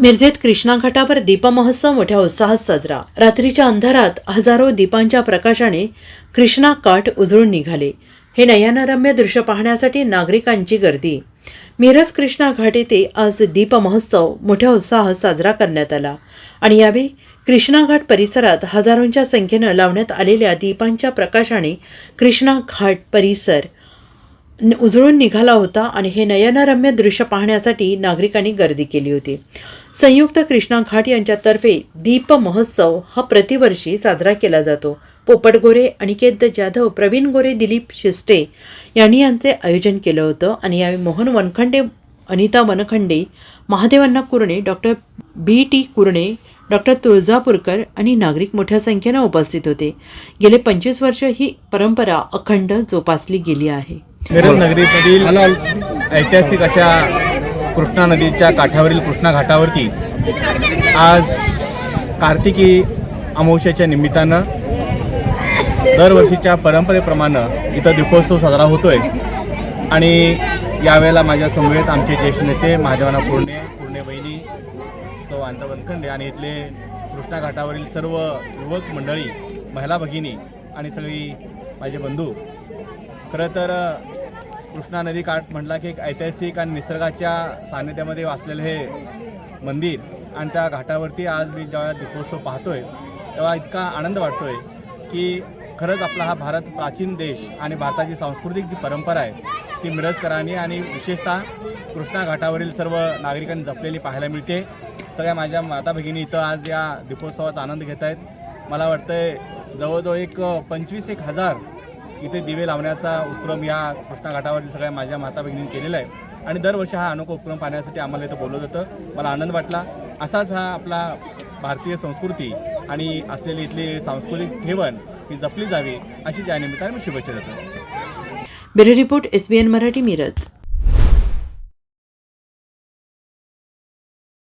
मिरजेत कृष्णा घाटावर दीपमहोत्सव मोठ्या उत्साहात साजरा. रात्रीच्या अंधारात हजारो दीपांच्या प्रकाशाने कृष्णा काठ उजळून निघाले. हे नयनरम्य दृश्य पाहण्यासाठी नागरिकांची गर्दी. मिरज कृष्णा घाट येथे आज दीपमहोत्सव मोठ्या उत्साहात साजरा करण्यात आला. आणि यावेळी कृष्णा घाट परिसरात हजारोंच्या संख्येनं लावण्यात आलेल्या दीपांच्या प्रकाशाने कृष्णा घाट परिसर उजळून निघाला होता आणि हे नयनरम्य दृश्य पाहण्यासाठी नागरिकांनी गर्दी केली होती. संयुक्त कृष्णा घाट यांच्यातर्फे दीप महोत्सव हा प्रतिवर्षी साजरा केला जातो. पोपट गोरे अनिकेत जाधव प्रवीण गोरे दिलीप शिस्टे यांनी यांचे आयोजन केलं होतं आणि यावेळी मोहन वनखंडे अनिता वनखंडे महादेवांना Kurne doctor B T Kurne doctor Tuljapurkar आणि नागरिक मोठ्या संख्येनं उपस्थित होते. गेले पंचवीस वर्ष ही परंपरा अखंड जोपासली गेली आहे. नगरीमधील ऐतिहासिक अशा कृष्णा नदीच्या काठावरील कृष्णा घाटावरती आज कार्तिकी अमावस्याच्या निमित्तानं दरवर्षीच्या परंपरेप्रमाणे इथं दीपोत्सव साजरा होतोय. आणि यावेळेला माझ्या समवेत आमचे ज्येष्ठ नेते महादेवाना पूर्णे पूर्णे बहिणी तो अंत वनखंडे आणि इथले कृष्णा घाटावरील सर्व युवक मंडळी महिला भगिनी आणि सगळी माझे बंधू. खरं तर कृष्णा नदी काठ म्हटला की एक ऐतिहासिक आणि निसर्गाच्या सान्निध्यामध्ये वाचलेलं हे मंदिर. आणि त्या घाटावरती आज मी जेव्हा दीपोत्सव पाहतोय तेव्हा इतका आनंद वाटतोय की खरंच आपला हा भारत प्राचीन देश आणि भारताची सांस्कृतिक जी परंपरा आहे ती मिरजकरांनी आणि विशेषतः कृष्णा घाटावरील सर्व नागरिकांनी जपलेली पाहायला मिळते. सगळ्या माझ्या माता भगिनी इथं आज या दीपोत्सवाचा आनंद घेत आहेत मला वाटतंय जवळजवळ एक पंचवीस एक हजार इथे दिवे लावण्याचा उपक्रम या कृष्णा घाटावरील सगळ्या माझ्या माता भगिनींनी केलेला आहे. आणि दरवर्षी हा अनोखा उपक्रम पाहण्यासाठी आम्हाला इथं बोललं जातं. मला आनंद वाटला. असाच हा आपला भारतीय संस्कृती आणि असलेली इथली सांस्कृतिक ठेवण ही जपली जावी अशी या निमित्ताने मी शुभेच्छा देतो. Bureau report S B N Marathi Miraj.